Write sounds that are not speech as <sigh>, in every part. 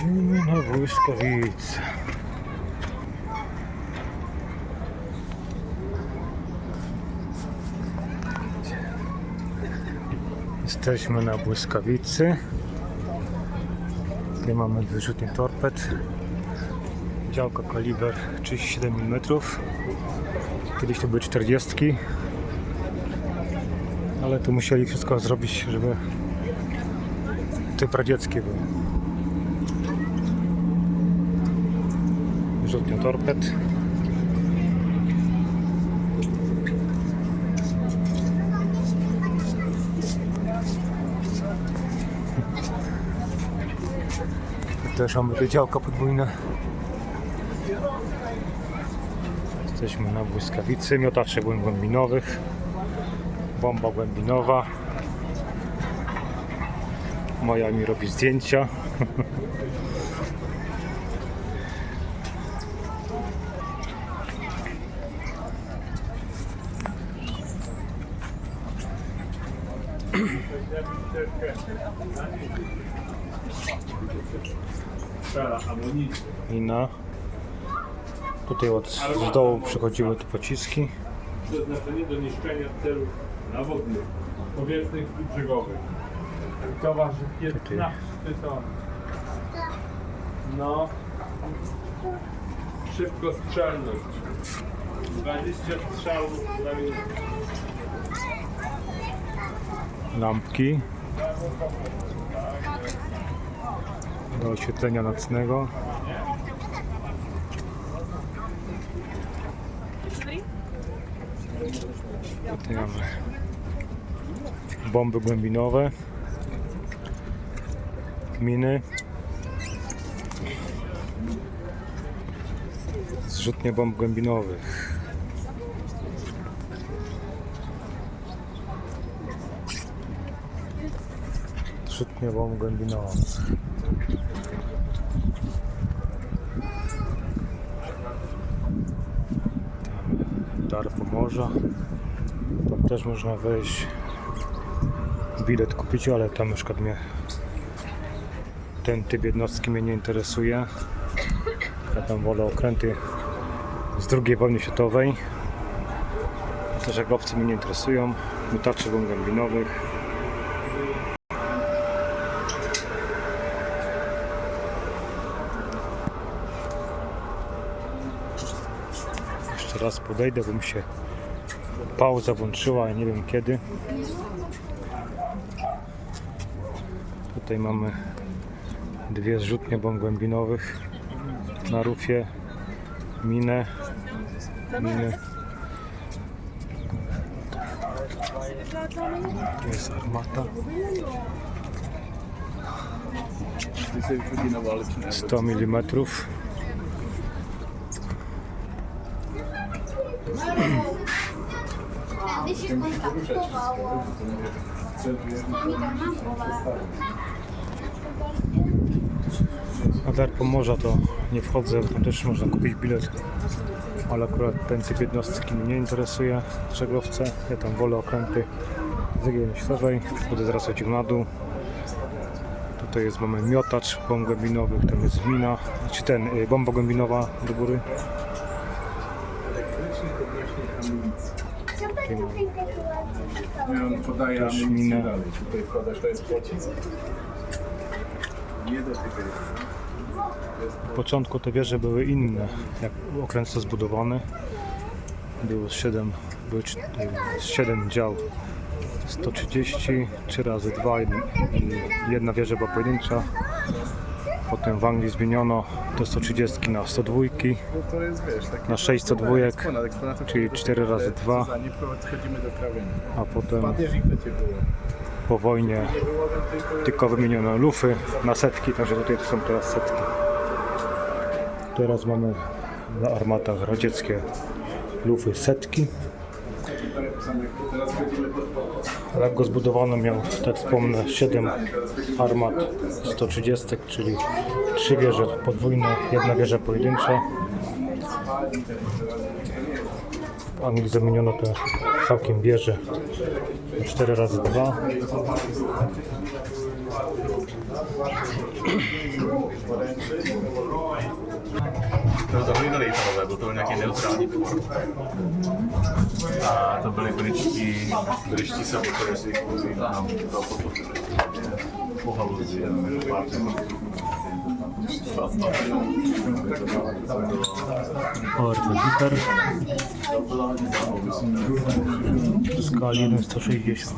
Lecimy na błyskawice. Jesteśmy na błyskawicy. Tutaj mamy wyrzutnie torped. Działka kaliber 37 mm. Kiedyś to były 40. Ale tu musieli wszystko zrobić, żeby typ radziecki był. Wyrzutnia torped. Też mamy te działka podwójne. Jesteśmy na błyskawicy, miotacze głębinowych. Bomba głębinowa. Moja mi robi zdjęcia. <laughs> Ina. Tutaj od z dołu przychodziły tu pociski. przeznaczenie do niszczenia celów nawodnych, powietrznych i brzegowych. To waży 15 ton. No. Szybkostrzelność. 20 strzałów na minutę. Lampki. Do oświetlenia nocnego. Tutaj mamy bomby głębinowe. Miny. Zrzutnie bomb głębinowych. Głębinowych. Tam Dar Pomorza. Tam też można wejść. Bilet kupić, ale tam na przykład mnie ten typ jednostki mnie nie interesuje. Ja tam wolę okręty z II wojny światowej. Te żaglowce mnie nie interesują. Mutacze bomb głębinowych. Jeszcze raz podejdę, bo mi się pauza włączyła, nie wiem kiedy. Tutaj mamy dwie zrzutnie bomb głębinowych na rufie, minę, minę. Tu jest armata. 100 mm. Się kontaktowało. Z nami tam mam pola. Na Dar Pomorza to nie wchodzę, tam też można kupić bilet, ale akurat ten typ jednostki mnie nie interesuje, żeglowce, ja tam wolę okręty z Myślowej, będę zaraz chodził na dół. Tutaj jest, mamy miotacz bomb głębinowych, tam jest mina, czy ten, y, bomba głębinowa do góry. Co by tutaj takie ładne On podaje Też amunicję minę. dalej. Tutaj wkładasz, to jest pocisk. Nie dotykaj. W początku te wieże były inne, jak okręt został zbudowany. Było 7, były 7 dział 130, 3 razy 2, jedna wieża była pojedyncza. Potem w Anglii zmieniono te 130 na 102, No to jest, wiesz, takie na 602, eksponat, eksponat, czyli 4 razy 2, Zanim podchodzimy do krawienia. a potem po wojnie tylko wymieniono lufy na setki, także tutaj to są teraz setki. Teraz mamy na armatach radzieckie lufy setki. Jak go zbudowano miał, tak wspomnę, 7 armat 130, czyli 3 wieże podwójne, jedna wieża pojedyncza. W Anglii zamieniono te całkiem wieże 4 razy 2 To zachodnie dalej panowie, bo to nějaký neutrální humor. A to byli britští, britští sabotéři, kteří nám to pohaluzí. ORT Hiper w skali 1 160.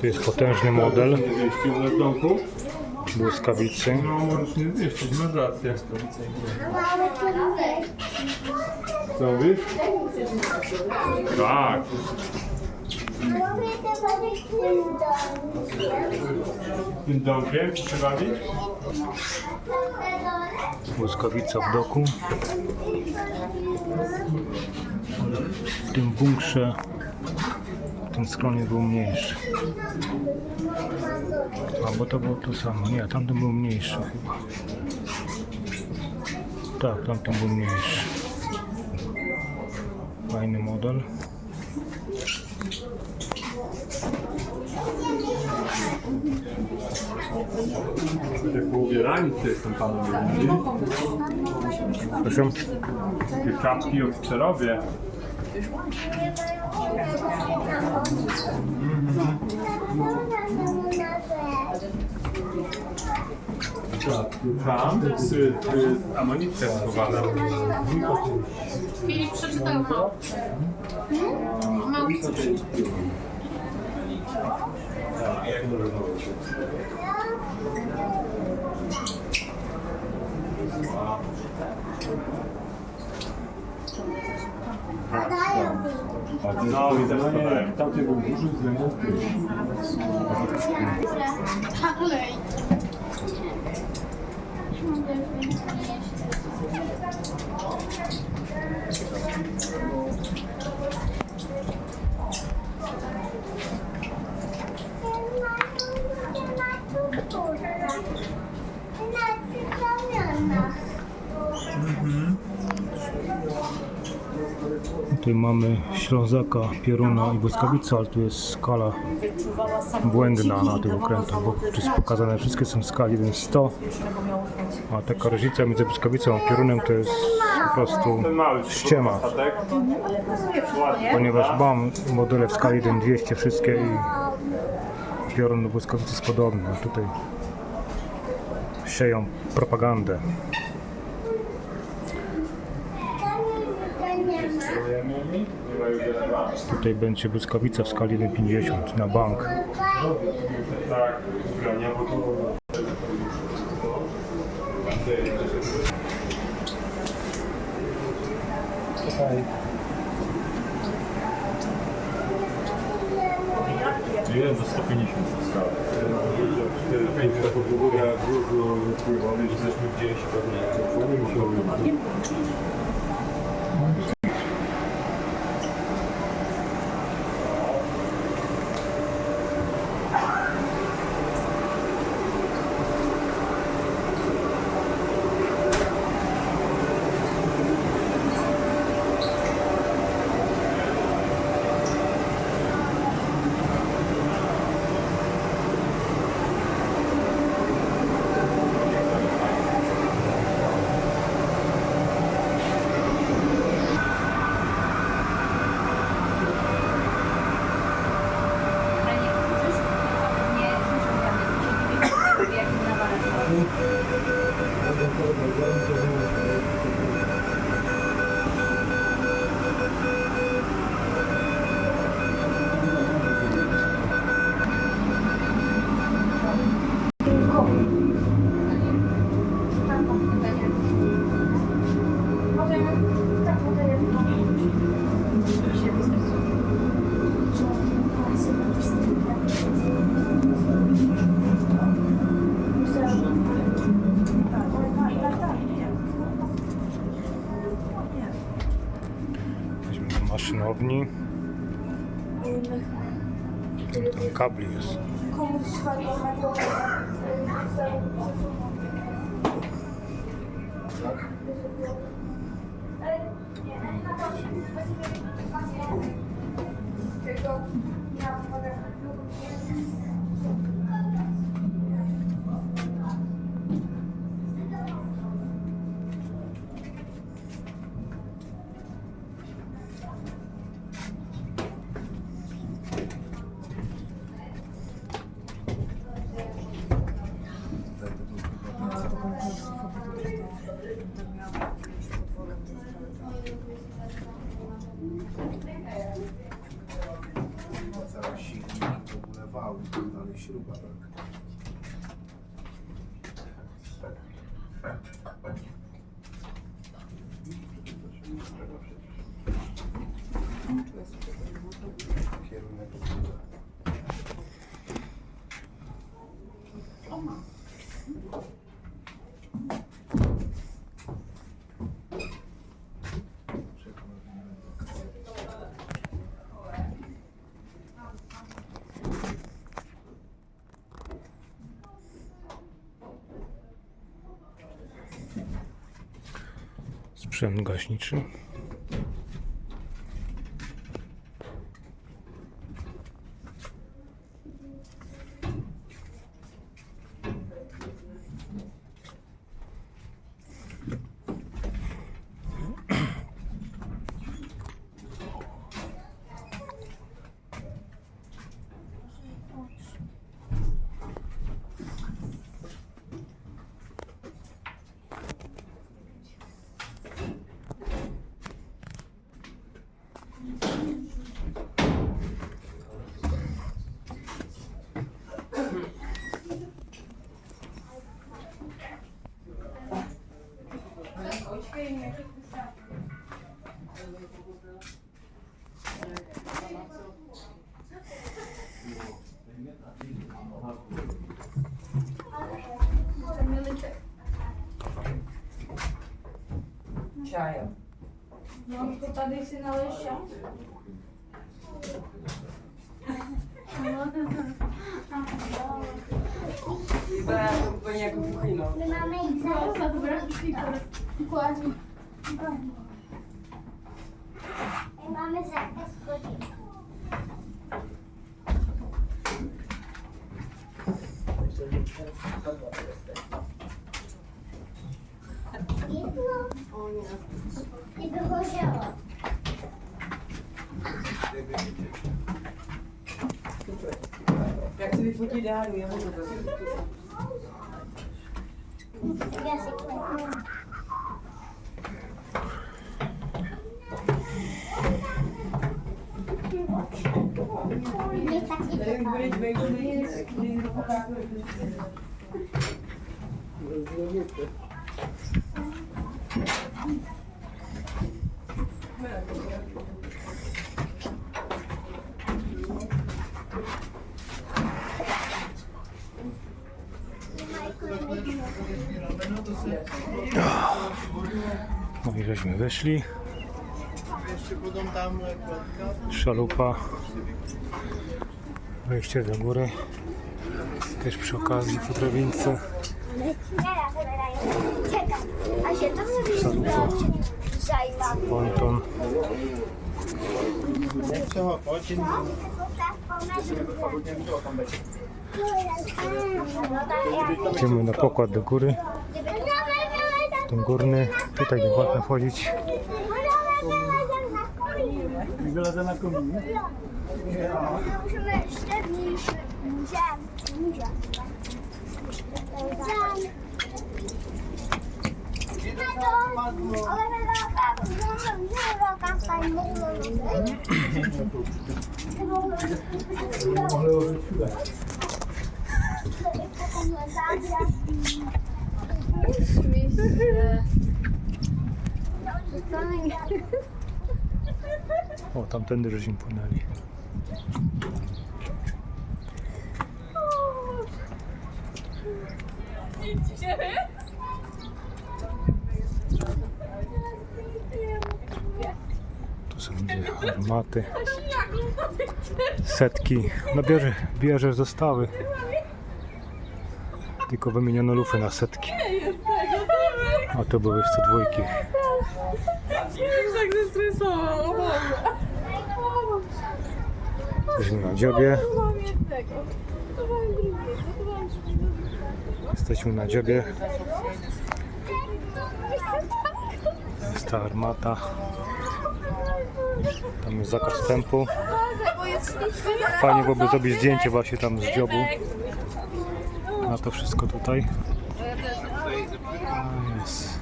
Tu jest potężny model błyskawicy. No możesz nie zmieścić, masz rację. Co mówisz? Tak. Tym domkiem trzeba bawić? Błyskawica w doku. W tym bunkrze w tym skronie był mniejszy. A bo to było to samo. Nie, tamten był mniejszy chyba. Tak, tamten był mniejszy. Fajny model. Takie poubierani tutaj są panowie. Proszę. Takie czapki oficerowie. Tam jest y, y, amunicja schowana. Filip przeczytał małpce. Małpce przeczytał. No i też podałem. Tamty był duży z Dalej. Tutaj mamy Ślązaka, Pieruna i Błyskawica, ale tu jest skala błędna na tych okrętach, bo tu jest pokazane, wszystkie są w skali 1-100, a taka różnica między Błyskawicą a Pierunem to jest po prostu ściema, ponieważ mam modele w skali 1-200 wszystkie i Piorun do Błyskawicy jest podobny, tutaj sieją propagandę. Nie ma już drzewa. Tutaj będzie Błyskawica w skali 1,50 na bank. Tak, bo. Ile za 150 skala? 5 to w ogóle dużo pływał, jesteśmy gdzieś pewnie. Maszynowni. Tam kabli jest. Tego ja śruba, tak? Kierunek w ogóle. Sprzęt gaśniczy. vontade de ensinar o. E vai acompanhar com o Pupino. Meu do branco de Quase. Meu nome é Zé Fıkıyla her gün yemek yapıyorsun. Benim börek beklemeyi Thank you. No i żeśmy wyszli. Szalupa. Wejście do góry. Też przy okazji po drabince. Szalupa. Ponton. Idziemy na pokład do góry. Ten górny. Tutaj nie wolno wchodzić. Wylazę na kominie. Musimy jeszcze mniejszy. Musiałem. O, tamtędy żeśmy płynęli. Tu są gdzie armaty. setki. No bierze, bierze zostały. Tylko wymieniono lufy na setki. A to były 102. Już tak zestresował. Jesteśmy na dziobie. Jesteśmy na dziobie. Jest ta armata. Tam jest zakaz wstępu. Fajnie byłoby zrobić zdjęcie właśnie tam z dziobu. Na to wszystko tutaj. Jest.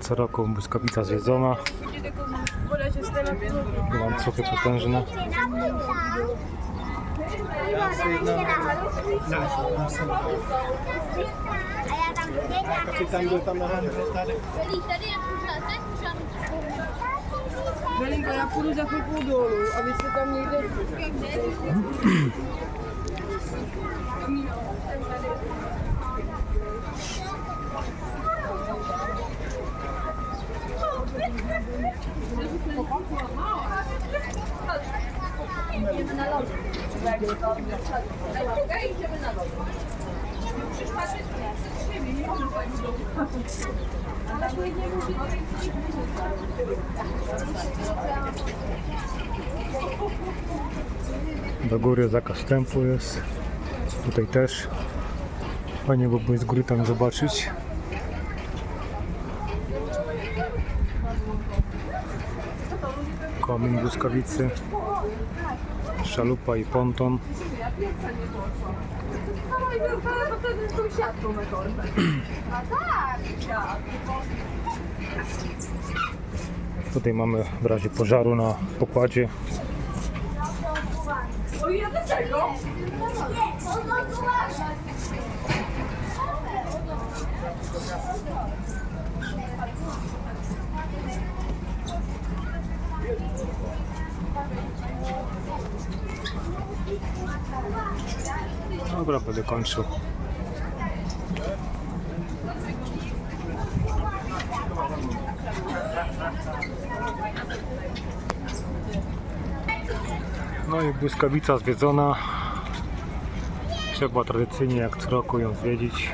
Co roku błyskawica zjedzona. Łańcuchy potężne. A ja tam biegam. Kapitan był tam na tak? Belinka, ja pójdę za pół dolu, a wy się tam nie idziecie. Do góry zakaz wstępu jest. Tutaj też. Fajnie byłoby z góry tam zobaczyć. Komin błyskawicy. Szalupa i ponton. <clears throat> Tutaj mamy w razie pożaru na pokładzie Dobra, będę kończył. No i błyskawica zwiedzona. Trzeba tradycyjnie jak co roku ją zwiedzić.